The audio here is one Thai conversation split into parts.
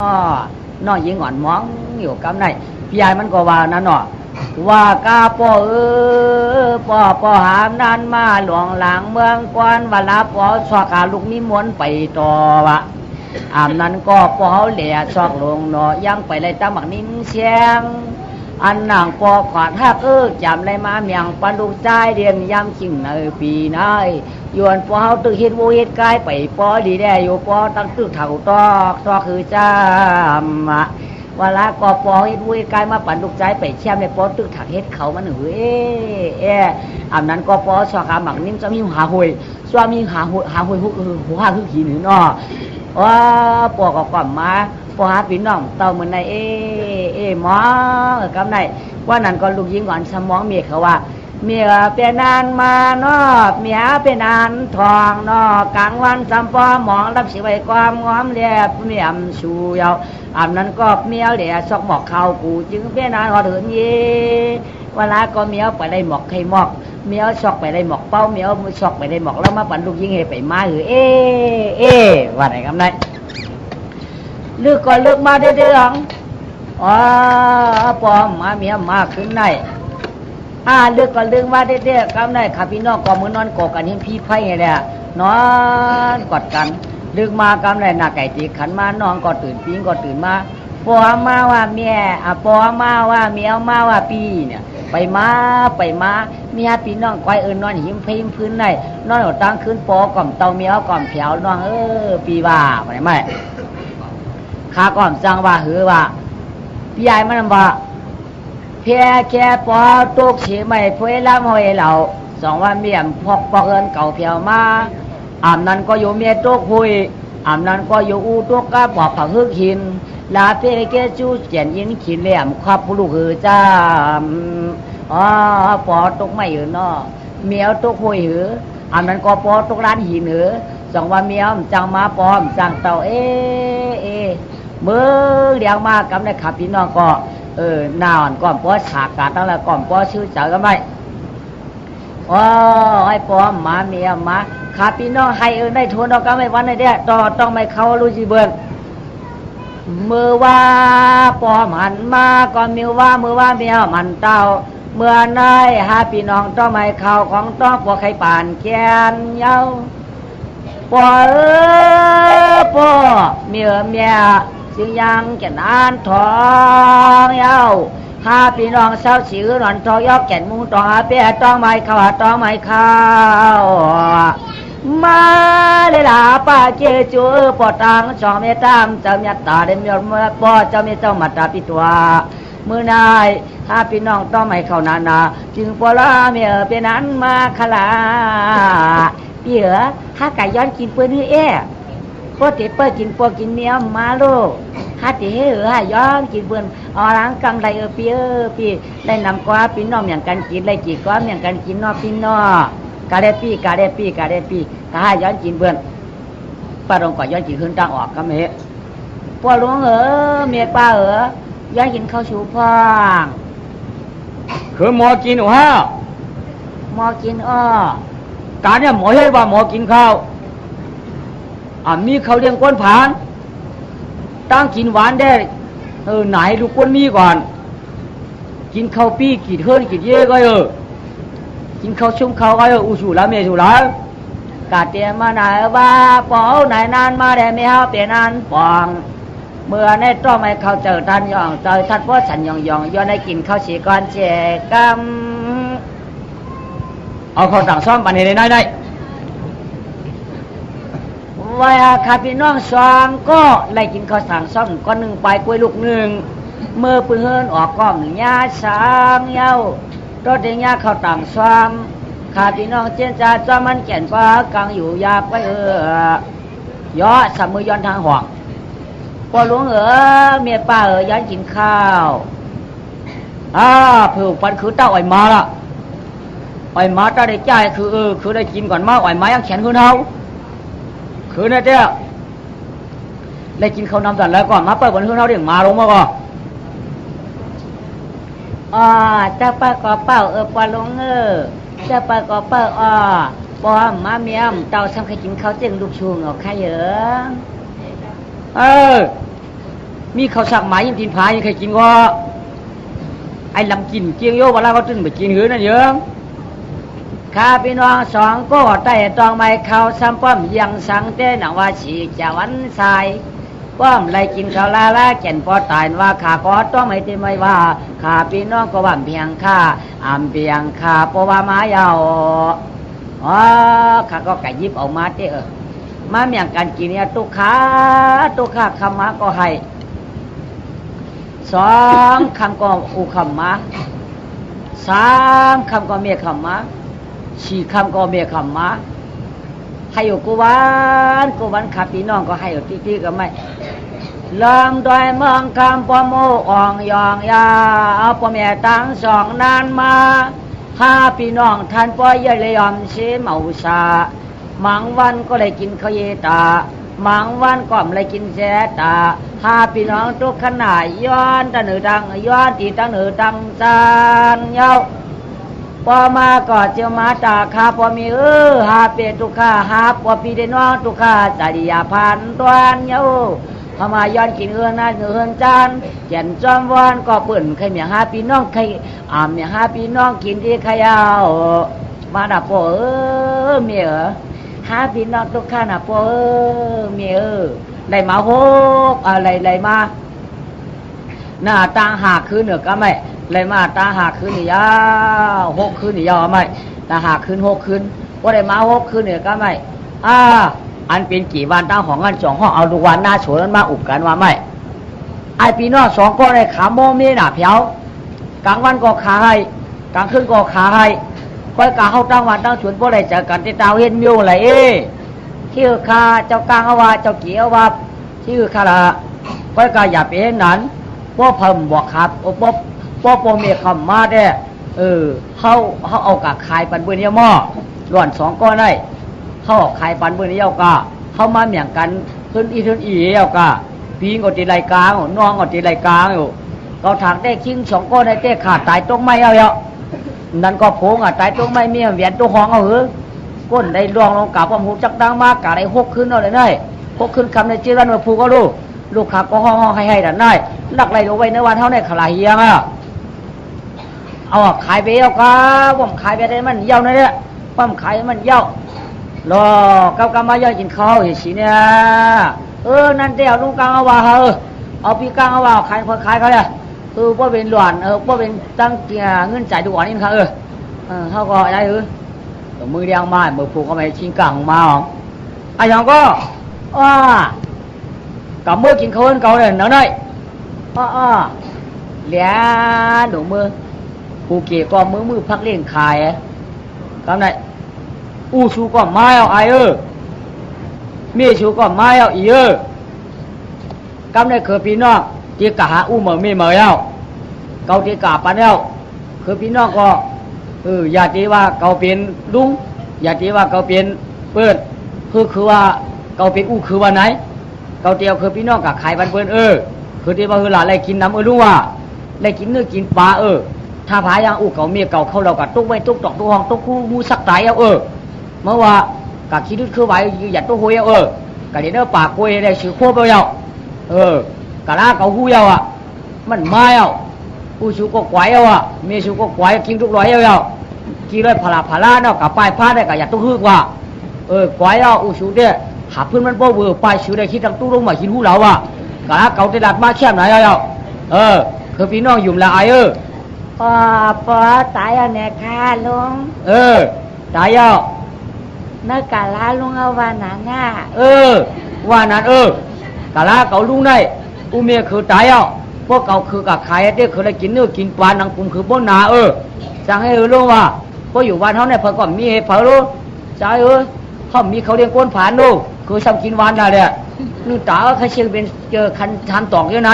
อ้อน้องยิงอ่อนมองอยู่กับไหนพี่ยายมันก็ว่านั่นเนาะว่ากาปอเออปอปอหามนานมาหลวงหลังเมืองกวนวลาปอสอกาลูกนิมนต์ไปต่อวะอามนั้นก็ปอเฮาเหลี่ยซอกลงเนาะยังไปเลยตามบักนิ่มเสียง อันนางปอขวาดฮักเออจำเลยมาเมียงปันลูกใจเรียนยำชิงในปีนาย ยวนปอเฮาตึกเฮ็ดโวเฮ็ดกายไปปอดีแดอยู่ปอตั้งตึกเถ่าตอกตอคือจำอะเวลาก็ปอเฮ็ดโวเฮ็ดกายมาปั่นลูกใจไปเชี่ยมในปอตึกถักเฮ็ดเขามันเอ้เอ้อำนั้นก็ปอสอกาหมักนิ่มจะมีหาหวยสวามีหาหวยหาหวยหุกหัวหาคือขี้หนึ่งเนาะว่าปอก็ก่อมมาปอหาพี่น้องเต่าเหมือนในเอเอหมอกำในว่านั้นก็ลูกยิงก่อนสมองเมียเขาว่า เมียเป็นนานมานอเมียเป็นนานทองนอกลางวันสำปอหมองรับสิไว้ความงอมเรียบเมียมชูเยาวอันนั้นก็เมียเหลียซอกหมอกเขากู จึงเป็นนานพอถึงเย่เวลาก็เมียไปได้หมอกไข่หมอกเมียซอกไปได้หมอกเป้าเมียซอกไปได้หมอกแล้วมาปั่นลูกยิงให้ไปมาหรือเอเอว่าไหนกันได้เลือกก็เลือกมาเด้อๆอ๋อปอมมาเมียมาขึ้นได้ อ่าเลือกก็เรื่องว่าเด็กๆกำได้ข้าพี่น้องก็มือนอนกอกันเห็นพี่ไพ่ไงแหละนอนกอดกันเลือกมากำได้หน้าไก่ตีขันมาน้องก็ตื่นปิ้งก็ตื่นมาปอมาว่าเมียอะปอมาว่าเมียมาว่าปีเนี่ย ไปมาไปมาเมียพี่น้องก้อยเอิญนอนหิมพิมพื้นได้นอนหัวตั้งคืนปอกล่อมเตาเมียกล่อมเผียวน้องเออปีว่าไปไหนไม่ข้าก่อมจังว่าหือว่าพี่ใหญ่มันว่า เพียแค่ปอตุกสีไม่เพวยล้ำหอยเหล่าสองวันเมียมพอกปอกเอินเก่าเพียวมาอามนั้นก็อยู่เมียตุกหุยอามนั้นก็อยู่อูตุกกะปอกผักฮึกหิน ลาเพียแค่จูเจียนยินขินเหลี่ยมครอบผู้ลูกหือจ้าอ๋อปอตุกไม่หือเนาะเมียวตุกหุยหืออามนั้นก็ปอตุกร้านหินหือสองวันเมียมจังมาปอมจังเต่าเอเอมือเลี้ยงมากกำได้ขับพี่น้องก็ เออนานก่อนป้อฉากกาตั้งแล้วก่อนป้อชื่อเจ๋อกันไหมโอ้ให้ป้อมมาเมียมาขับพี่น้องให้เออได้ทุนเราก็ไม่วันในเดียต่อต้องไม่เข้ารู้จีเบิร์นมือว่าป้อมหันมาก่อนมือว่ามือว่าเมียมันเต้าเมื่อได้หาพี่น้องต้องไม่เข้าของต้องปอไข่ป่านแกนเย้าปอเออปอเมียเมีย สิยังแก่นานทองเย้าหาพี่น้องเศร้าสิหนอนทองยอกแก่นมุงตองหาเปียตองไม่เข้าหาต้องไม่เข้าวมาเลยล่ะป้าเจจูปอตังสองเมตามเจ้าเมีตาเดมียเมื่อปอเจ้าเมีเจ้ามาตาปิตัวมือนายหาพี่น้องต้องไม่เข้านานาจึงปละเมียเป็นนั้นมาขลาเปียถ้าไก่ย้อนกินเปิ้นนี่เอ้ ปกติเปิ้นกินปวกินเมียมาโลถ้าติเฮ้อให้ย้อนกินเปิ้นเอาล้างกังไรเออเปียปีได้นำกว่าพี่น้องอย่างกันกินได้กี่ก้อนอย่างกันกินนอกพี่น้องกาได้ปีกาได้ปีกาได้ปีถ้าให้ย้อนกินเปิ้นป้าลงก่อนย้อนกินขึ้นตั้งออกก็เมปวหลวงเออเมียป้าเออย้อนกินข้าวชูพองคือหมอกินหัวห้าหมอกินอ้อการเนี่ยหมอให้ว่าหมอกินข้าว อ่ามีเขาวเลี้ยงก้นผานตั้งกินหวานได้เออไหนดูก้นมีก่อน กินข้าวปี้กีดเฮิรนกีดเย่ก็เออกินข้าวชุ่มข้าวก็เอออูสูแล้วเมสูแล้วกาเตียมาไหนว่าปอไหนนานมาได้ไม่เฮาเปลี่ยนนานปองเมื่อในต้องไม่เข้าเจอท่านยองเจอท่านพ่อฉันยองยองย้อนให้กินข้าวสีก่อนเจกำเอาข้าวต่างซ่อมปันเห็นได้ได้ ว่าข้าพี่น้องสองก็ไล่กินข้าวสางซ่อมก้อนหนึ่งไปกล้วยลูกหนึ่งเมื่อปืนเฮินออกก้อมยาสางเย้ารถเดียาเข้าต่างซ้อมขาพี่น้องเจนจาจ้อมันแก่นฟ้ากลางอยู่ยาไปเออย่อสามือย้อนทางห่วงพอหลวงเออเมียป้าเออย้อนกินข้าวอ่าผื่อปันคือเต้าอ่อยมาละอ่อยมาถ้าได้ใจคือเออคือได้กินก่อนมาอ่อยมายังแขนคือเท้า คือนะเจ้าได้กินข้าวนำสันแล้วก่อนมาเปิดบนคือเท้าเดี๋ยวมาลงมาก่อนอ๋อเจ้าป้าก็เป้าเออปลาลงเออเจ้าป้าก็เป้าอ๋อปอมมาเมียมเต่าซ้ำใครกินข้าวเจียงลูกชุงเอาใครเหรอเออ มีข้าวสักหมายินกินผายังเคยกินก็ไอ้ลำกินเกียงโยเวลาเขาตึ้นไปกินหือนั่นเยอะ ข้าพี่น้องสองก็ได้ตองไม้ข้าซ้ำป้อมยังสังเต้นว่าฉีจะวันสายป้อมไรกินข้าวลาลาแก่นพอตายว่าข้าก็ต้องไม่ติไม่ว่าข้าพี่น้องก็ว่าเพียงข้าอำเพียงข้าเพราะว่ามาเยาวอ๋อข้าก็ไก่ยิบออกมาเต้เออมาเมียงกันกินเนี่ยตุกขาตุกขาคำมาก็ให้สองคำก็อุคำมาสามคำก็เมียคำมา สี่คำก็เมียคำมาให้อยู่กูวันกูวันขับพี่น้องก็ให้อยู่ที่ที่ก็ไม่ลำดอยเมืองคำปอโมอ่องยองยาเอาปอแม่ตั้งสองนานมาห้าพี่น้องท่านปอยยเลยยอมเชเมาซามังวันก็เลยกินข้าวเยตามังวันก็ไม่เลยกินแซตาห้าพี่น้องทุกขนาดย้อนตะหนือดังย้อนตีตะหนือดังจานเย้า พอมาก็เจียวมาตาคาพอมีเออหาเปตุกขาหาพอปีเดน้องตุกขาจริยาพันตวนเยาพอมาย้อนกินเฮือนนั่นเฮือนจานเจ็นจอมวอนก็เปิ่นใครเมียหาพี่น้องใครอ่าเมียหาพี่น้องกินที่ขยาวมาดาโปเออเมียเออหาพี่น้องตุกขาน่ะโปเออเมียเออได้มาโฮกอะไรไรมาหน้าตาหากคืนเหนือก็ไม่ เลยมาตาหากคืนนี่ยาวหกคืนนี่ยาวไม่ตาหากคืนหกคืนว่าได้มาหกคืนเหนือก็ไม่อ่าอันเป็นกี่วันตั้งของกันสองห้องเอาดูวันหน้าโฉนั้นมาอุบกันว่าไม่ไอปีนอสองก็ได้ขาโมมีหนาเพียวกลางวันก็ขาให้กลางคืนก็ขาให้ค่อยกาเข้าตั้งวันตั้งสวนพวกได้เจอกันที่ดาวเห็นมิวอะไรเอ้ที่คือข้าเจ้ากลางอาว่าเจ้าเกี่ยวว่าที่คือข้าละค่อยกาอย่าไปเห็นนั้นพ่อเพิ่มบอกครับโอ้พ่ พ่อปเมีคำมาได้เออเขาเขาเอากะขายปันเบื่อเนี่ยหม้อหล่อนสองก้อนได้เขาเอาขายปันเบื่อเนี่ยกะเขามาเหมี่ยงกันเพิ่นอีเพิ่นอีเอวกะปีงก็ตีไรกลางน้องก็ตีไรกลางอยู่เขาถางได้คิงสองก้อนได้เต้ขาดตายตรงไม้เอาเยอะนั่นก็โพงอะตายตรงไม้เมียเวียนตัวห้องเอาเหอะก้นได้รองลงกับความหูจักดังมากกะได้หกขึ้นเอาเลยได้หกขึ้นคำในจีรันว่าผูก็รู้ลูกค้าก็ห้องห้องให้ให้ดันได้ลักไรลงไว้ในวันเท่าในขลายเฮียงอะ เอาขายไปเอาก็ผมขายไปได้มันเย้านะเนี่ยผมขายมันเย้ารอกับกามาเย้ากินข้าวเห็นสิเนี่ยเออนั่นเดียวลุงกลางเอาว่าเออเอาพี่กลางเอาว่าขายพอขายเขาเนี่ยเออว่าเป็นหลวนเออว่าเป็นตั้งเกียเงินจ่ายดูอ่อนนี่นะครับเออเขาก็ได้เออมือเดียงมามือผูกก็ไม่ชิงกลางมาอ๋อไอ้ยังก็ว้า cả mưa kín khâu hơn cầu này nó đây ờ ờ lẽ đủ mưa u kia có mưa mưa กูเกก็มือมือพักเลี้ยงขายกันไหนอู้ชูก็ไม้เอาไอเออเมีชูก็ไม้เอาอีเออกับไหนเคยพี่น้องตีกะหาอู้เหมือไม่เหมือแล้วเกาตีกะปันเอ้วเคยพี่น้องก็เอออยากที่ว่าเกาเป็นลุงอยากที่ว่าเกาเป็นเปิดคือคือว่าเกาเป็นอู้คือว่าไหนเกาเตียวคือพี่น้องกับขายบันเปิ้นเออคือที่ว่าคือหลานอะไรกินน้ำเออรู้ว่าอะไรกินเนื้อกินปลาเออ ถ้าพายังอู้เก่าเมียเก่าเขาเรากับตุ๊กไว้ตุ๊กตอกตุ๊กห้องตุ๊กคู่มูสักตเอาเออเมื่อว่ากับคิดคือไว้หยัดตุ๊กหุยเอาเออกับเดี๋ยวปากกุยได้ชื่อโคบเอาเออกะลาเก่าหูยเอาอะ มันไม่เอาอู้ชูก็ไกวเอาอะเมียชูก็ไกวกินทุกร้อยเอาเอากินเลยพลาพลาเนาะกับป้ายผ้าได้กับหยัดตุ๊กฮึกว่าเออไกวเอาอู้ชูเนี่ยหาเพื่อนมันบ่เวอร์ไปชิวได้คิดทางตู้ลงมาคิดหูเราอะกะเก่าตลาดมาแค่ไหนเอาเออคือพี่น้องอยู่ละไอเออ ปอปอตายอะเนี่ยค่ะลุงเออตายอะเนื้อกะลาลุงเอาวานาน่ะเออว่านั้นเออกะลาเก่าลุงได้อูเมียคือตายอะพวกเก่าคือกะขายเด็กคือได้กินเนื้อกินปลานังกุมคือบ่หนาเออสั่งให้เออลุงว่าพออยู่บ้านเขาเนี่ยเพิ่นก็มีให้เผาลูกใจเออเขามีเขาเลี้ยงก้นผานลูกคือซ้ำกินหวานได้เนี่ยนึกตาว่าใครเชียงเป็นเจอคันทำตอกอยู่ไหน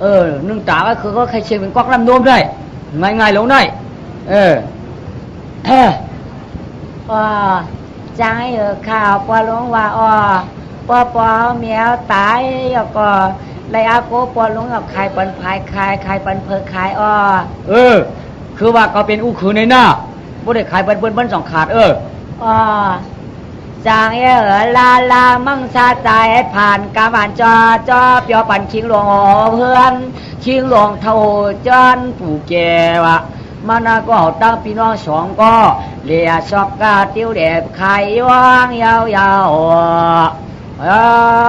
เออนึ่งตาก็คือก็ใครเชียงเป็นกอกลำโนมได้ง่ายง่ายๆลงได้เออเอออ๋อจังให้เออข่าวปอลุงว่าอ๋อปอปอเมียวตายแล้วก็เลยอาโกปอลุงกับใครปันพายคายใครปันเพอขายอ๋อเออ คือว่าเขาเป็นอู้คือในหน้าบ่ได้ขายเบิ้นเบิ้นเบิ้นสองขาดเอออ๋อ จางเออลาลามังซาใจผ่านกาบานจอจอเปียวปันชิงหลวงเพื่อนชิงหลวงเท่าจอนผู้แก่วะมานาก็เอาตั้งพี่น้องสองก็เลียชอบกาติ้วเด็บไข่ว่างยาวยาวเอ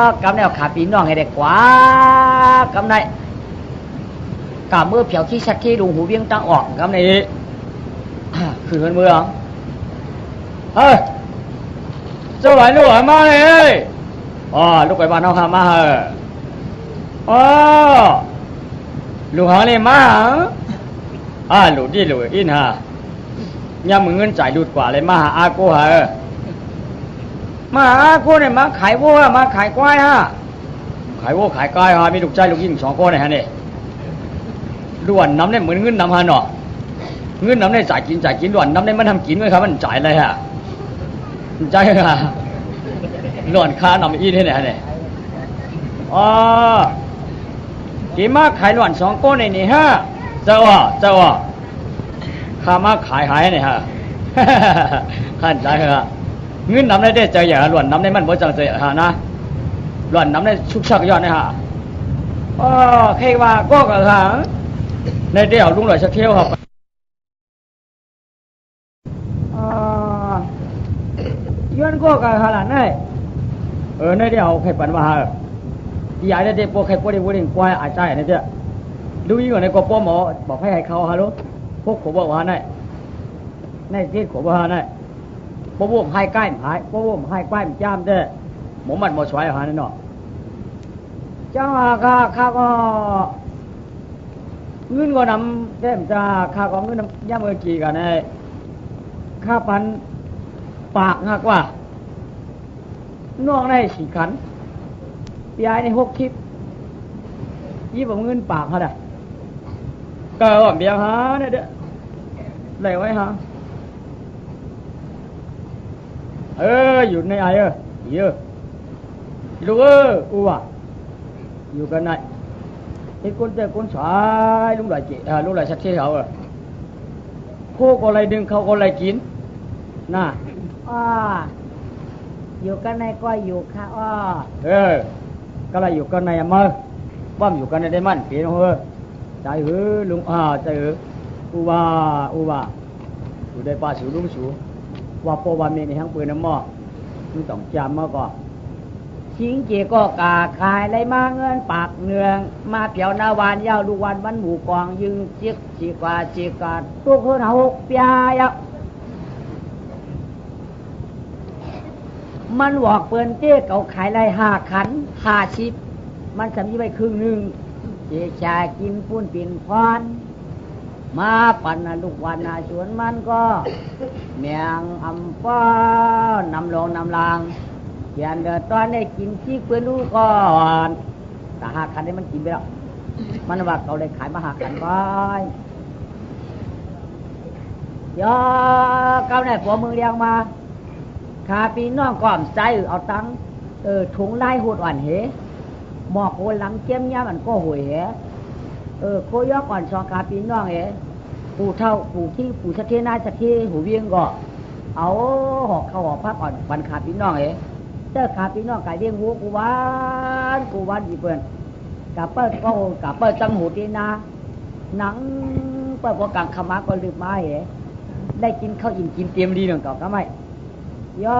อกำเนียขาพี่น้องให้ได้กว่ากำไดกาเมื่อเผียวขี้ชัดที่ดูหูเวียงตั้งออกกำนี้คือเงินเมืองเฮ้ย เจ้าไหวลูกหามาเลยเอ้ยอ๋อลูกไปบ้านน้องหามาเหอะอ๋อลูกหาเนี่ยมาเหรออ่าลูกดิลูกอินฮะย่ามึงเงินจ่ายลูดกว่าเลยมาหาอากูเหอะมาหาอากูเนี่ยมาขายวัวมาขายควายฮะขายวัวขายควายฮะมีลูกชายลูกยิงสองคนเนี่ยฮะเนี่ยล้วนน้ำเนี่ยเหมือนเงินน้ำฮะเนาะเงินน้ำเนี่ยจ่ายกินจ่ายกินล้วนน้ำเนี่ยมันทำกินไหมครับมันจ่ายอะไรฮะ ใจค่ะหล่อนค้านำอีที่ไหนเนี่ยอ๋อกี่มาขายหล่อนสองก้อนในนี่ฮะเจ้าอะเจ้าอะข้ามาขายหายเนี่ยฮะขันใจค่ะเงินนำได้ได้ใจอย่างหล่อนนำได้มันบ่จังใจฮะนะหล่อนนำได้ชุกชักยอดนะฮะอ๋อใครว่าก็กระฮะในเดี่ยวลุงหล่อยชักเที่ยวครับอ๋อ ย้อนก็กะหาลานได้เออในเดียวใครปันมาหาที่ยายได้เด็กพวกใครพวกเด็กวกเด็กวายอาจใจเนี่เจ้าดูยิ่งกว่าในกป้อหมอบอกให้ให้เขาฮัลโหลพวกขบว่าได้ในที่ขบว่าได้พวกพวกให้ใกล้หายพวกพวกให้ใกล้จ้ามเด้หมอมันหมอช่วยหานี่เนาะเจ้าข้าข้าก็เงินก็นำเต็มจ้าข้าก็เงินนำย่ามือกี่กันไอ้ข้าปัน ปากหักว่า นองได้สี่ขันยายในหกทิพยี่ผมเงินปากเขาได้ก็ว่าเบียร์หาเนี่ยเด้อไหลไว้หาเอออยู่ในไอเออเยอะลูกเอออูว่ะอยู่กันไหนไอ้คนเจ้าคนสายลุงหลายเจอ่าลุงหลายชัดเจนเขาเออโคก็อะไรดึงเขาก็อะไรกินน่ะ อ้ออยู่กันในก็อยู่ค่ะอ้อเออก็เลยอยู่กันในอำเมอว่าอยู่กันในได้มั่นเปลี่ยนเออใจเออลุงอ่าใจเอออูว่าอูว่าอยู่ได้ป้าสูลุงสูว่าปอว่ามีในห้งปืนน้ำหม้อมึงต้องจำมาก่อนชิงเจก็กาขายไรมาเงินปากเนือง มาเปียวนาวานยาวลูกวันวันหมู่กอง ยึงเจียกจีกว่าจีกาตุกคนหกปียยะ มันบอกเปินเจ๊เก่าขายไรห้าขันห้าชิป มันสำยี่ไปครึ่งหนึ่งเจ๊ชากินปุ้นปิ่นพรมาปันนะลูกวันนาสวนมันก็ เมียงอำป้อนำลงนำลางยันเดือดตอนได้กินที่เพื่อนลูกก่อนแต่หาคันได้มันกินไปแล้ว มันว่าเขาเลยขายมาหาคันไปยอเก้าไหนผัวมึงเลี้ยงมา ขาปีน้องก่อมใจเอาตังเออถุงไล่หดอ่อนเหหมอกโคนหลังเจียมยามันก็หวยเหเออโคยอก่อนชองขาปีน้องเหปู่เท่าปู่ที่ปู่สะเทนาสะเทหูเวียงก็เอาหอกเขาหอกพักก่อนวันขาพี่น้องเอ๋เจ้าขาพี่น้องไก่เลี้ยงวัวกูวานกูวานอีเปิ้นกะเปิ้ลก็กะเปิ้ลจังหูดีนาหนังเปิ้ลพอกลางขมาก็ลืมมาเอ๋ได้กินข้าวอิ่มกินเตรียมดีหนึ่งเก่าก็ไม่ ยอ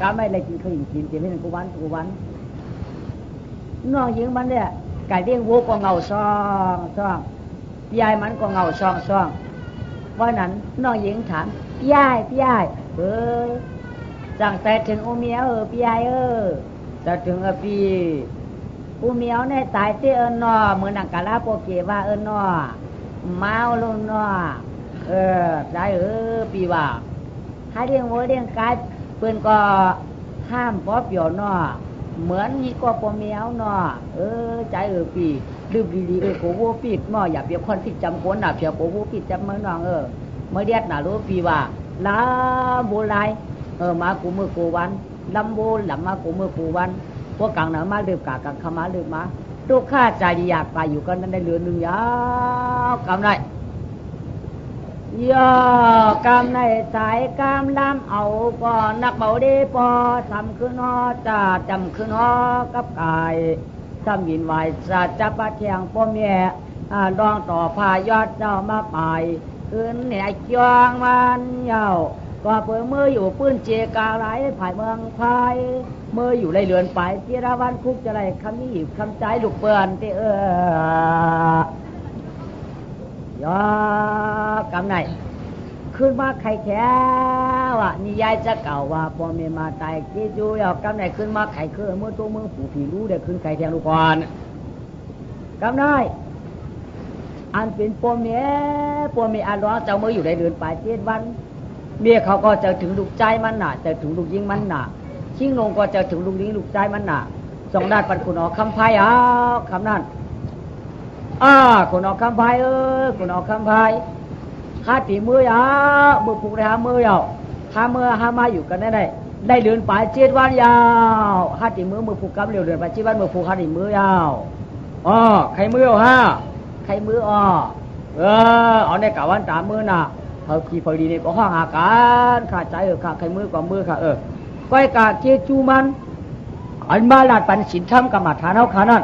กะไม่ได้กินข้าวอิ่มกินเตรียมให้หนึ่งกูหวานกูหวานน้องหญิงมันเนี่ยไก่เลี้ยงวัวก็เงาซ่องซ่องยายมันก็เงาซ่องซ่องวันนั้นน้องหญิงถามพี่ยายพี่ยายเอ้ยจังแต่ถึงอูเมียวเออพี่ยายเออจะถึงเออพี่อูเมียวเนี่ยตายเตเออนอเมือนนังกาลาโปเกว่าเออนอเมาลงนอเออได้เออพี่ว่าาเลี้ยงวัวเลี้ยงไกายเพื่อนก็ห้ามป๊อปเปียวนอเหมือนนี่ก็ปอเมียวนอเออ ใจเออพี่ดื้อดีๆเออโกโวปิดนออย่าเปียกคนที่จำคนน่ะเปียกโกโวปิดจำเมืองนองเออเมื่อเดียดน่ะรู้ปีว่าลาโบไลเออมากูมือกูวันลำโบลำมากูมือกูวันพวกกลางหนามาลืมกากังขมาลืมมาลูกข้าใจอยากไปอยู่กันนั้นได้เหลือหนึ่งยาวกำไร ย่อกำในสายกำลำเอาก็นักเบาดีปอทำขึ้นอจ่าจำขึ้นอกับกายทำยินไหวสัจจะปะเทียงพ่อแม่อ่าดองต่อพายอดเจ้ามาไปขึ้นเนี่ยจองมันเยาก็เปิดมืออยู่ปื้นเจกาไรภายเมืองพายมืออยู่ไรเรือนไปจีราวันคุกจะไรคำนี้หิบคำใจลูกเปื่อนที่เออ ยอกำไนขึ้นมาไข่แค่วะนี่ยายจะเก่าว่าพอเมีมาตายจีจูอยากกำไนขึ้นมาไข่คือเมื่อตัวมือผูผีรู้เดี๋ยวขึ้นไข่แทงลูกก่อนกำได้อันเป็นปมเมียปมเมียอันร้องเจ้ามืออยู่ในเดือนปลายเจ็ดวัน เมียเขาก็จะถึงลูกใจมันหนาจะถึงลูกยิงมันหนาชิงลงก็จะถึงลูกยิงลูกใจมันหนาสองด้านปันคุณออกคำไพ่เอาคำนั้น อ่าคุณออกคำไพ่เออคุณออกคำไพ่หาตีมือยามือผูกได้หามือยาวหามือหามาอยู่กันได้ได้ได้เดือนปลายเจ็ดวันยาวหาตีมือมือผูกกับเร็วเดือนปลายเจ็ดวันมือผูกหาตีมือยาวอ๋อใครมือเอาฮะใครมืออ๋อเออเอาในกะวันตามมือน่ะเขาขี่พอดีนี่ก็ห้องหากันขาดใจเออขาดใครมือกว่ามือค่ะเออก้อยกาเจจูมันอันมาลาดปันสินทำกรรมฐานเอาขานั่น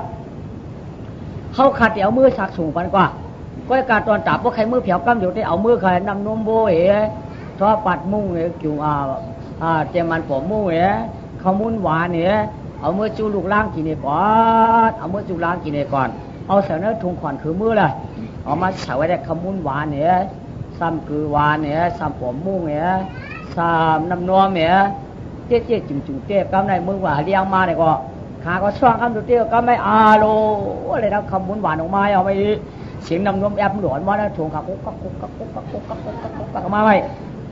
เขาขาดเดี๋ยวมือสักสูงปันกว่าก็การตอนจับว่าใครมือเผียวกำเดี๋ยวได้เอามือใครนำนมโบเอ๋ทอปัดมุ้งเอ๋กิ่วอาอ่าเจมันผมมุ้งเอ๋ข้ามุนหวานเอ๋เอามือจูลูกล่างกินเอ๋ก่อนเอามือจูล่างกินเอ๋ก่อน เอาเสนอทุงขวัญคือมือเลยเอามาใส่ไว้ได้ขามุนหวานเอ๋ซ้ำคือหวานเอ๋ซ้ำผมมุ้งเอ๋ซ้ำน้ำนวมเอ๋เจ๊เจ๊จุ่มจุ่มเจ๊กำในมือหว่าเลี้ยงมาเนี่ยก็ ขาก็ช่วงคำดูเตี้ยก็ไม่อาโลอะไรนะคำมุนหวานออกมาเอาไปเสียงนำนมแอบหลวนว่าแล้วถงขับกุ๊กกักกุ๊กกักกุ๊กกุ๊กกุ๊กกุ๊กมาไว้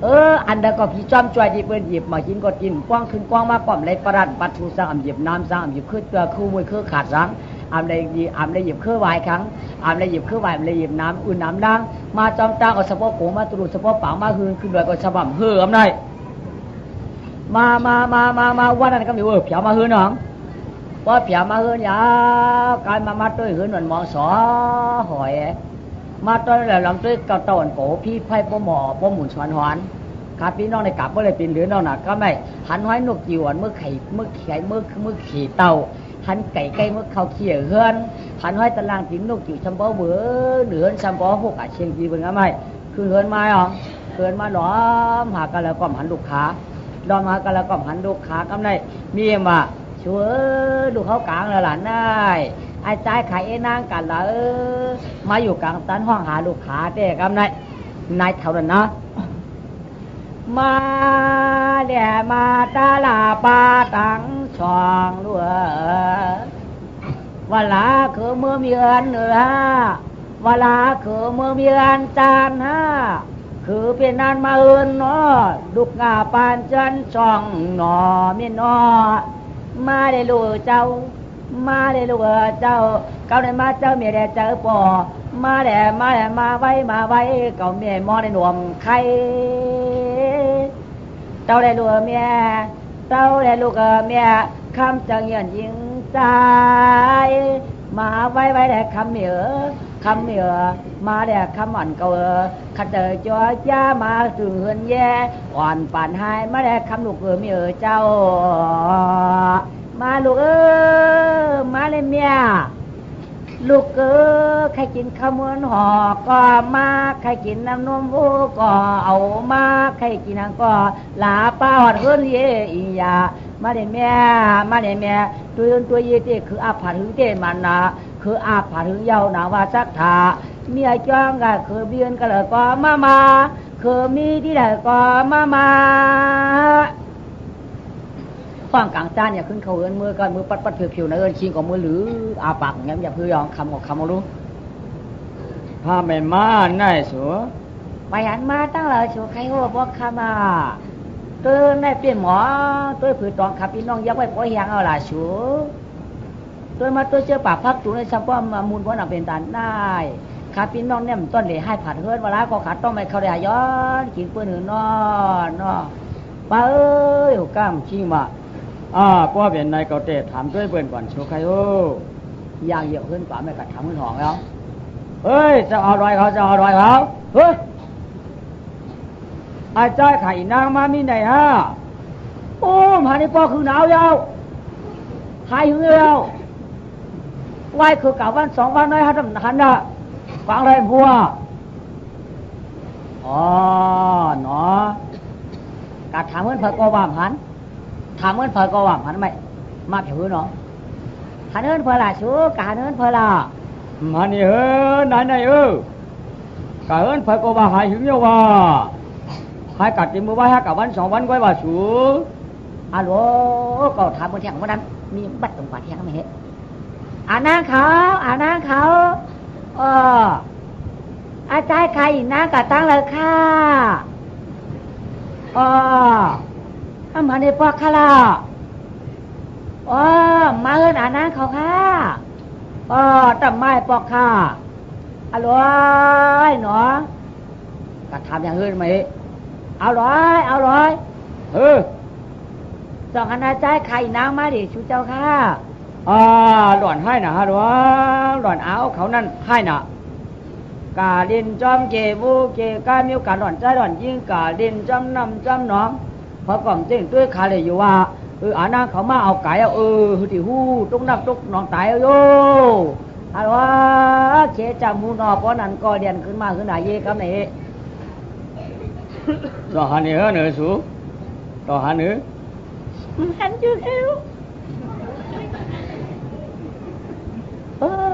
เอออันเดก็พี่จ้อมจอยที่เปิ้นหยิบมากินก็กินกว้างขึ้นกว้างมากกว่าเลประดันปัดทูสางหยิบน้ำสางหยิบคือตัวคู่มวยคือขาดสังอามเลยดีอามเลยหยิบคือวายครั้งอามเลยหยิบคือวายเลยหยิบน้ำอุ่นน้ำล้างมาจอมจ้างเอาสะโพกโขมาตรูสะโพกปล่ามาหืนขึ้นด้วยก็ฉบับเฮืออำไดมามามามามาวันนั้นก็มีเออเผียวมาหืนหนอง ว่าเปียมาเฮือนยาการมามาต้วยเฮือนหนวนมองสอหอย มาต้อยแล้วลำต้ยกระตอนโกพี่ไพ่ปหมอปหมุนสวนหอนข้าพี่น้องในกลับเมื่อไรปีนเหลือน้องน่ะก็ไม่หันห้อยนกจีวรเมื่อไข่เมื่อไข่เมื่อเมื่อขี่เต่าหันไก่ไก่เมื่อเขาเขี่ยเฮือนหันห้อยตารางถึงนกจิ๋วชัมปอเบือเหนือชัมปอหกอาเชียงจีเป็นไงไม่คือเฮือนม้อ๋อเฮือนมาหลอมหากันแล้วก็หันลูกค้าดอมหากันแล้วก็หันลูกค้ากำไรมีมา ชัวดูเขากลางแล้วล่ะนายไอ้ใจายขายเอ้นางกันละเออมาอยู่กลางตันห้องหาลูกค้าเต้กำนายนายเท่านั้นนะ มาเดี๋ยมาตาลาปาตังช่องด้วยวลาคือเมื่อมีเอินเหนือเวลาคือเมื่อมีเอินจานฮะคือเป็นนานมาเอินเนาะลูกงาปานจันช่องหนอมีนาะ มาได้ลูกเจ้า มาได้ลูกเจ้า เก้าได้มาเจ้าเมียได้เจอป่อมาได้มาได้มาไว้มาไว้เก่าเมียมอได้หน่วมไข่เจ้าได้ลูกเมียเจ้าได้ลูกเมียคำจังเยินยิงใจมาไว้ไว้ได้คำเมีย คำเมียมาได้คำอ่อนเก่าขัดเจอจ้อจ้ามาสื่อเฮือนแย่อ่อนป่านหายมาได้คำลูกเออเมียเจ้า มาลูกเออมาเลยเมียลูกเออใครกินข้าวมันหอก็มาใครกินน้ำนมโอก็เอามาใครกินน้ำก็ลาป้าหอดเฮือนเยอียามาเลยแม่มาเลยแม่ตัวยืนตัวเยเตคืออาผัดหึงเตมันนะ คืออาผัดหึงเยาหนาว่าสักถาเมียจ้องก็คือเบียนก็เลยก็มามา คือมีที่ไหนก็มามาข้างกลางจ้านอย่าขึ้นเขาเอินมือก่อนมือปัดปัดผิวผิวๆนะเอินชิงของมือหรืออาปากอย่างเงี้ยอย่าเพื่อยองคำของคำเอารู้พาไม่มาไหนายสัวไปหันมาตั้งเลยชูใครหัวบอกคำอะตัวในเปลี่ยนหมอตัวผือตองขับพี่น้องยักไว้ปล่อยยังเอาล่ะชู ตัวมาตัวเจอปากพักจูในซัมป้อมมามูลพ้นเอาเป็นตานได้ขาพี่น้องเนี่ยมต้นเหลยให้ผัดเฮือนเวลาก็ขาดต้องไม่เขาได้ย้อนกินเปื้อนหือนอนนอป้าเอ้ยกล้ามชิงมาอ่าป้าเป็นนายเกาเตะถามด้วยเบิ่นก่อนชัวใครโอ้ย่างเยอะขึ้นกว่าไม่กัดทำขึ้นหองแล้วเฮ้ยจะเอารอยเขาจะเอารอยเขาเฮ้ยอาจารย์ไข่นางมามีไหนฮะโอ้มาในปอคือหนาวยาวหายหึงแล้ว ไหวคือกับวันสองวันน้อยหันหันนะฟังไรพัวอ๋อเนาะกาถามเงินเผยกว่ามหันถามเงินเผยกว่ามหันไหมมาผิอเนาะหันเงินเผยละชูกาเงินเผยละมันนี่เออไหนไหนเออกาเงินเผยกว่าหายหิวเนี่ยว่าหายกัดกินมือว่าหากับวันสองวันก้อยว่าชูอ๋อหลวก็ถามเมื่อเที่ยงวันนั้นมีบัตรตรงป่าเที่ยงไม่เห็น อ่านางเขาอ่านางเขาเอออาจารย์ใครนากะตั้งเลยค่ะเอออามาในปอกค่ะล่ะเออมาเอินอ่านางเขาค่ะเออแต่ไม่ปอกค่ะอะโหลหนอกะถามอย่างอื่นไหมเอาร้อยเอาร้อย ừ สองคณะใจายไข่นางมาดิชูเจ้าค่ะ à đoạn hai nè ha đó đoạn áo khẩu năn hai nè cả liên trong kề vô kề ca miêu cả đoạn trái đoạn ยิ่ง cả liên trong năm trong nón พอก่อนเจ้งด้วยขาเลยอยู่ว่าเอออานาเขามาเอาไก่เอาเออที่หู้ตุกนับตุกน้องตายเอาโยฮัลโหลเชจามูนอเพราะนั้นก็เดียนขึ้นมาขึ้นหนาเย่ครับไหน rồi hà nữa nữa xuống rồi hà nữa มันอยู่เอวโอ้ยมันอยู่เอวกะตามเหมือนไฟโกว่ามีว่าตามเหมือนโอ้ครับนี่เคตายตรงน้ำตรงหนองโยมหูขาพี่น้อง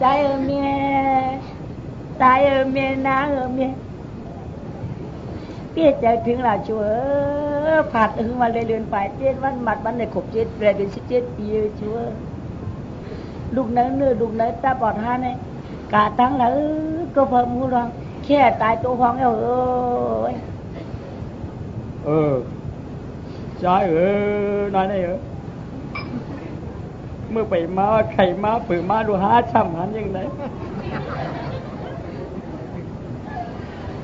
ก็มันอยู่เอวใจเออเมียตายเออเมียนางเออเมียพี่ใจถึงละชัวผัดถึงมาเลยเดินไปเจ็ดวันหมัดวันในขบเจ็ดเปรเป็นสิบเจ็ดปีชัวลูกเนื้อเนื้อลูกเนื้อตาปอดหาเนี่ยกาตั้งแล้วก็เพิ่มมูรองแค่ตายตัวห้องแล้วเอ้ย ừ trái ừ nói này ừ เมื่อไปมาไข่มาปือมาดูหาช่ำหันยังไง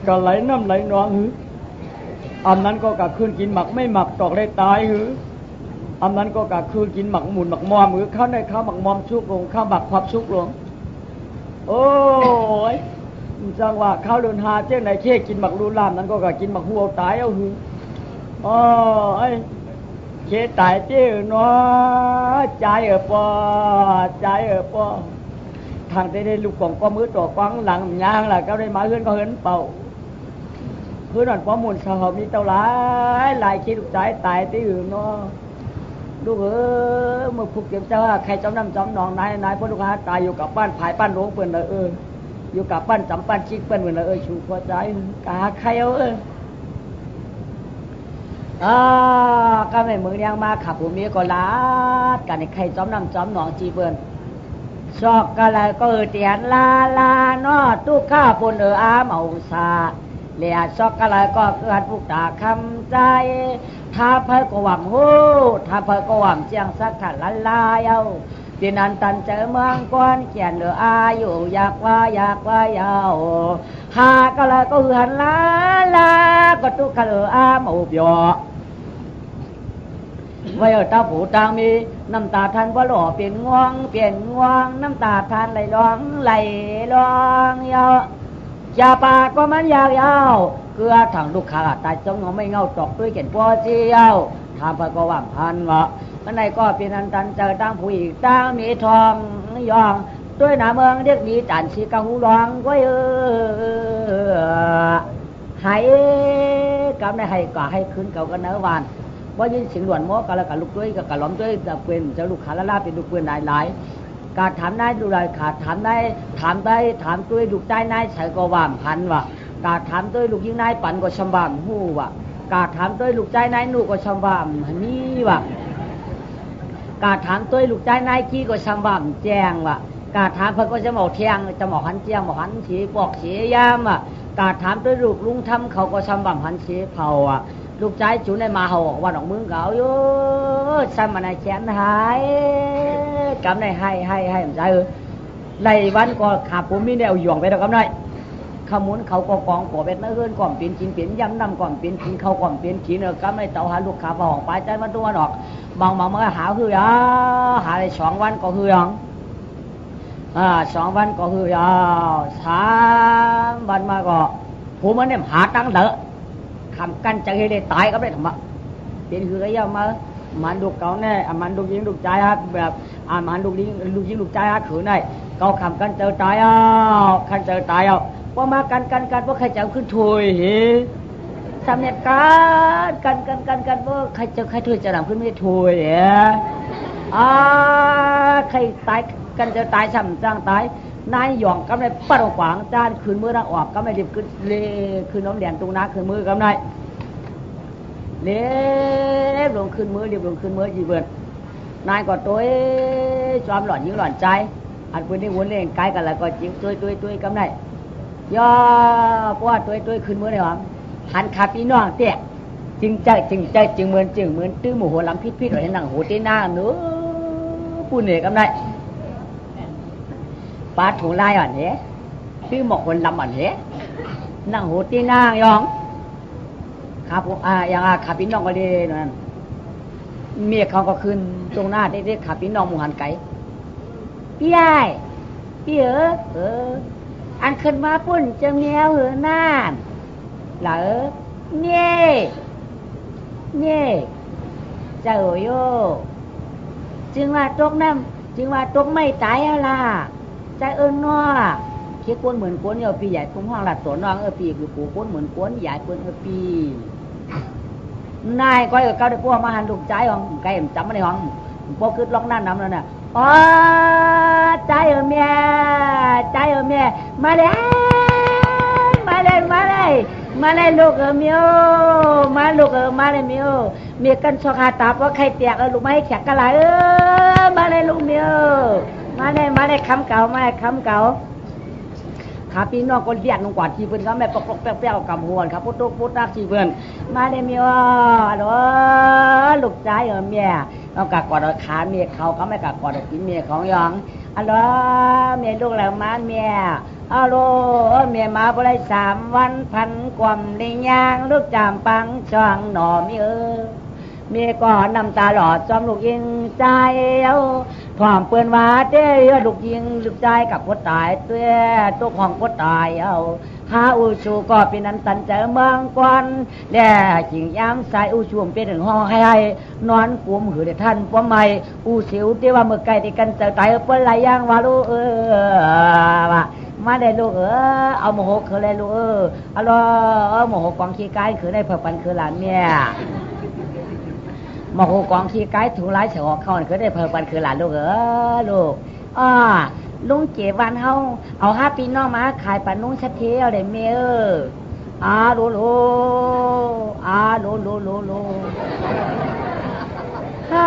ก็ไหลน้ำไหลนองหืออันนั้นก็กะคืนกินหมักไม่หมักตอกได้ตายหืออันนั้นก็กะคืนกินหมักหมุนหมักมอมหือข้าวในข้าวหมักมอมชุกลงข้าวหมักพับชุกลง โอ้ยจังว่าข้าวเดินหาเจ้าไหนเค้กินหมักรูลามนั้นก็กะกินหมักหัวตายเอาหืออ๋อไอ chế tại chứ nó trái ở po trái ở po thằng tây đây lục còn có mưa trò quăng lặng nhang là cao đây má hươn có hươn bầu hươn còn có một sở hợp đi tao lại lại khi lục trái tại tí ừ nó lúc ơ một phục kiểm tra ใครจำนำจำนองนายนายพวกลูกค้าตายอยู่กับบ้านผายบ้านหลวงเปิ้นเลยเอออยู่กับบ้านจำบ้านชิกเปิ้นเปิ้นเลยเออชูพอใจกาใครเอาเออ อ่าก็ไม่มือเลี้ยงมาขับผมมีก็ลาดกันในใครจอมน้ำจอมหนองจีเปิ้นชอกกะไรก็เอเตียนลาลานอตู้ข้าปนเอออาเอาซาเลียชอกกะไรก็เกิดผูกตาคำใจถ้าเพอก็หวังหูถ้าเพอก็หวังเจียงสักขันละลายเอาปีนันตันเจอเมืองก้อนเขียนเอออาอยุอยากว่าอยากว่ายาวหากะไรก็เหือนลาลาก็ตู้กะเอออามเอาเบีย ไว้เอาตาผูตางมีน้ำตาท่านว่าหล่อเปลี่ยนง่วง เปลี่ยนง่วง น้ำตาท่านไหลร้องไหลร้องยาวจาปากก็มันยาวยาวเกลือถังลูกค้าตายจงเอาไม่เงาตอกด้วยเขียนปัวเจียวทำไปก็ว่างพันวะมันในก็เป็นอันตันเจอตั้งผู้อีกตั้งมีทองยองด้วยหนาเมืองเรียกดีจันชีกะหูร้องก็เออให้กำในให้ก็ให้คืนเก่ากันเนื้อวาน ว่ายินเสียงหลวนหมอกันแล้วกับลูกด้วยกับกะล้อมด้วยจะเป็นจะลูกขาละลาเป็นลูกเปื่อนหลายหลายการถามนายดูแลขาถามได้ถามได้ถามด้วยลูกใต้นายใส่ก็ว่ามพันว่ะการถามด้วยลูกยิ่งนายปั่นก็ชำบามหู้ว่ะการถามด้วยลูกใจนายหนูก็ชำบามนี่ว่ะการถามด้วยลูกใจนายขี้ก็ชำบามแจ้งว่ะการถามเพิ่นก็จะหมอกเทียงจะหมอกหันเจียงหมอกหันสีปอกเสียยามว่ะการถามด้วยลูกลุงทำเขาก็ชำบามหันสีเผาอะ ลูกชายจุนในมาหอกว่าดอกมึงเก่าอยู่ซ้ำมันไอ้แขนหายกำในให้ให้ให้ผมใจเออในวันก็ขาบผมมีแนวหย่องไปแล้วกำในขมุนเขาก็กองก่อเป็ดเนื้อเฮือนก่อมเปลี่ยนกินเปลี่ยนยำนำก่อมเปลี่ยนกินเขาก่อมเปลี่ยนกินเออกำในเต่าหาลูกขาพอหอกไปใจมันตัวดอกบางบางเมื่อหาคืออะหาได้สองวันก็คือยังอ่าสองวันก็คือยาสามวันมาก็ผมมันเนี่ยหาตั้งค์เถอะ คำกันจะให้ได้ตายก็ได้ทำไมเป็นคือระยะมามันลูกเก่าแน่มันลูกยิงลูกใจฮะแบบอะมันลูกยิงลูกยิงลูกใจฮะขืนได้เกาคำกันเจอตายอะคันเจอตายอะว่ามากันกันกันว่าใครจะเอาขึ้นถวยเฮ้สำเนียกันกันกันกันกันว่าใครจะใครถวยจะนำขึ้นไม่ถวยเฮ้อ่าใครตายกันเจอตายซ้ำจ้างตาย นายหยองกำไรปัดขวางจานคืนมือรังออกกำไรรีบขึ้นเลคืนน้ำเหรียญตรงน้าคืนมือกำไรเล็บลงขึ้นมือเรียบลงขึ้นมือจีเบิร์นนายก็ตัวจอมหลอนยิงหลอนใจ อันปืนที่วนเล่นไกลกันแล้วก็จิงตัวตัวตัวกำได้ย่อเพราะว่าตัวตัวขึ้นมือเลยหวังหันขาพี่น้องเตะจึงใจจึงใจจึงเหมือนจึงเหมือนตื้อหมูหัวลำพิษพิษหน่อยนั่งหัวตีหน้าเนื้อปูเหนื่อยกำได้ ปาถูไลายอ่อนเหตื้อหมอกคนลำอ่อนเหนั่งหัวตีน้ายองครับอ่าอย่างอาขับพี่น้องก็ดีนั่นเมียเขาก็ขึ้นตรงหน้าเด็กๆขับพี่น้องมูหันไก่พี่ใหญ่พี่เออเออ อันขึ้นมาปุ่นจะเมียวเหอน้ำเหรอเน่เน่เจ้าโยจึงว่าตกน้ำจึงว่าตกไม่ตายอะล่ะ ใจเอิญนัวเคียกวนเหมือนกวนเออปีใหญ่คุ้มห้องหลัดสวนน้องเออปีคือปูกวนเหมือนกวนใหญ่กวนเออปีนายก้อยกับเก้าได้พวกมาหันลูกใจของไก่จำไม่ได้ของพวกคือล็อกหน้าน้ำแล้วน่ะอ๋อใจเออเมียใจเออเมียมาเลยมาเลยมาเลยมาเลยลูกเออมียวมาลูกเออมาเลยมียวเมียกันชอกหาตาเพราะใครเตียกเออลูกไม่แขกกันหลายเออมาเลยลูก เมียวมาเลยคำเก่ามาคำเก่าขาพี่น้องก็เลียดลงกว่าที่เพื่อนเขาแม่ปกปกแป๊วๆกำหวนครับพุทธพุทธที่เพื่อนมาได้มีว่าหรอลูกใจเออเมียเอากะกอดขาเมียเขาเขาไม่กะกอดอากินเมียของยองอัลโลเมียลูกแล้วมาเมียอัลโลเมียมาบ่ได้สามวันพันกว่าในยางลูกจามปังช่องหน่อมีเออเมียก็น้ำตาหลอดจอมลูกยิงใจเอา พร้อมเปื้อนว่าเด้อลูกยิงลูกใจกับคนตายตัวตัวของคนตายเอาหาอูชูก็เป็นนันตันเจอเมืองกวนแด่จิงยามสายอูชูมเป็นถึงห้องให้ให้นอนกุมหือเดท่านป้อมใหม่อูสิวที่ว่าเมื่อไกลที่กันเจอตายเปิ้นหลายอย่างว่าลูกเออว่ามาได้ลูกเออเอาโมโหคืออะไรลูกเออเอาล่ะโมโหกองขี้กายคือได้เผื่อปันคือหลานเนี่ย มาโหกองขี้ไก่ถูร้ายเฉาะเข้าคือได้เพิ่มปันคือหลานลูกเออลูกอ่าลุงเจ็วันเฮาเอาห้าปีน้องมาขายปันนุ่งชัดเทียวได้เมเอออาโลโลอาโลโลโลโลฮ่า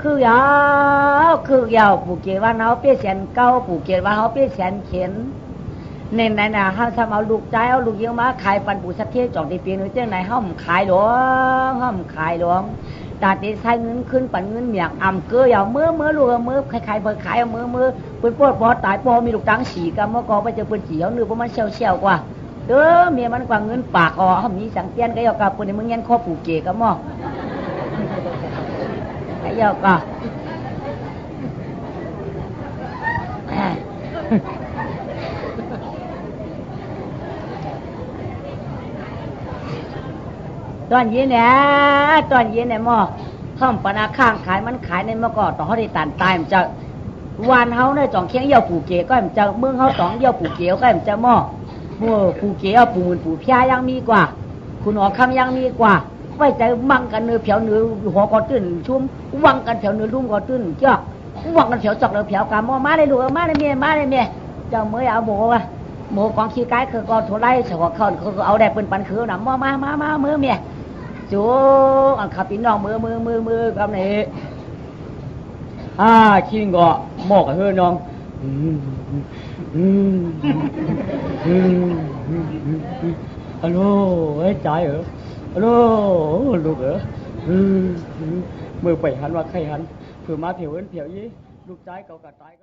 คือยาวคือยาวผูกเกวันเฮาเปี้ยแสนเก้าผูกเกวันเฮาเปี้ยแสนเข็น เน้นไหนนะห้าทำเอาลูกใจเอาลูกยิงมาขายปันปูสักเที่ยจอกตีปีนหรือเจ้าไหนห้ามขายหลวงห้ามขายหลวงตาตีใช้เงินขึ้นปันเงินเหมียงอ่ำเกลืออย่าเมื่อเมื่อลูกเมื่อใครๆเปิดขายเมื่อมื่อเปิ้นปวดปอตายปอมีลูกตังฉีกันเมื่อก่อไปเจอเปิ้นฉีเอาเนื้อเพราะมันเชี่ยวเชี่ยวกว่าเด้อเมียมันกว่าเงินปากอ๋อห้ามีสังเตียนก็ยากับเปิ้นมึงยันข้อผูกเกก็มั่อก็ยากับ ตอนเย็นเนี่ยตอนเย็นเนี่ยหมอห้องปนาข้างขายมันขายในเมื่อก่อนต่อเขาได้ตันตายมันจะวานเฮาเนี่ยจ่องเคียงเยี่ยวผูเก๋ก็มันจะเมืองเฮาสองเยี่ยวผูเก๋ก็มันจะหม้อหม้อผูเก๋เอาปูนปูพยายังมีกว่า คุณหอคำยังมีกว่าไว้ใจมั่งกันเนื้อเผียวเนื้อหัวกอตื้นชุ่มวังกันแถวเนื้อลุ่มกอตื้นเจ้าวังกันแถวจอกเนื้อเผียวกาหม้อมาได้ลูกมาได้เมียมาได้เมียเจ้าเมื่อเอาโบวะโมกองขี้ไก่คือก็โทรไล่เฉพาะเขาเขาเอาได้เป็นปันคือหนำหม้อมามามาเมื่อเมีย จูอันขับพี่น้องมือมือมือมือกับนี่อ่าชิงก็หมอกกับเฮือน้องอืมอืมอืมอืมฮัลโหลไอ้ใจเหรอฮัลโหลลูกเหรออืมมือไปหันว่าใครหันคือมาเถียวเอิ้นเถียวยี่ลูกใจเก่ากะตายก็